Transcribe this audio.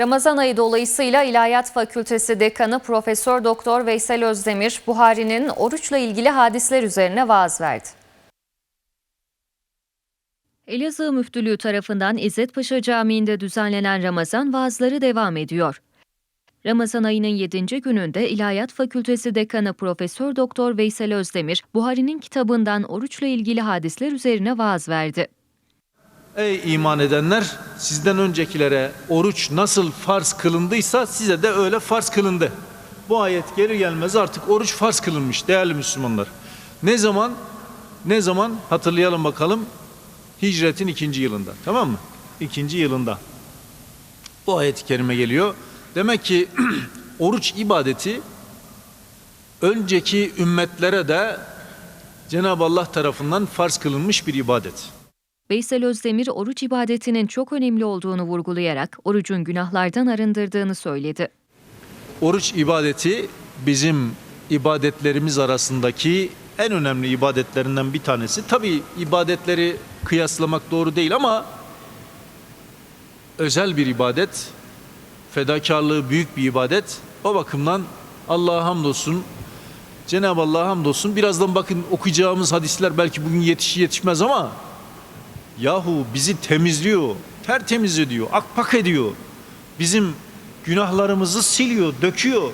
Ramazan ayı dolayısıyla İlahiyat Fakültesi Dekanı Profesör Doktor Veysel Özdemir, Buhari'nin oruçla ilgili hadisler üzerine vaaz verdi. Elazığ Müftülüğü tarafından İzzet Paşa Camii'nde düzenlenen Ramazan vaazları devam ediyor. Ramazan ayının 7. gününde İlahiyat Fakültesi Dekanı Profesör Doktor Veysel Özdemir, Buhari'nin kitabından oruçla ilgili hadisler üzerine vaaz verdi. Ey iman edenler sizden öncekilere oruç nasıl farz kılındıysa size de öyle farz kılındı. Bu ayet geri gelmez artık oruç farz kılınmış değerli Müslümanlar. Ne zaman? Ne zaman? Hatırlayalım bakalım. Hicretin ikinci yılında. Tamam mı? İkinci yılında. Bu ayet-i kerime geliyor. Demek ki oruç ibadeti önceki ümmetlere de Cenab-ı Allah tarafından farz kılınmış bir ibadet. Veysel Özdemir oruç ibadetinin çok önemli olduğunu vurgulayarak orucun günahlardan arındırdığını söyledi. Oruç ibadeti bizim ibadetlerimiz arasındaki en önemli ibadetlerinden bir tanesi. Tabi ibadetleri kıyaslamak doğru değil ama özel bir ibadet, fedakarlığı büyük bir ibadet. O bakımdan Allah'a hamdolsun, Cenab-ı Allah'a hamdolsun. Birazdan bakın okuyacağımız hadisler belki bugün yetişir yetişmez ama yahu bizi temizliyor, tertemiz ediyor, akpak ediyor. Bizim günahlarımızı siliyor, döküyor.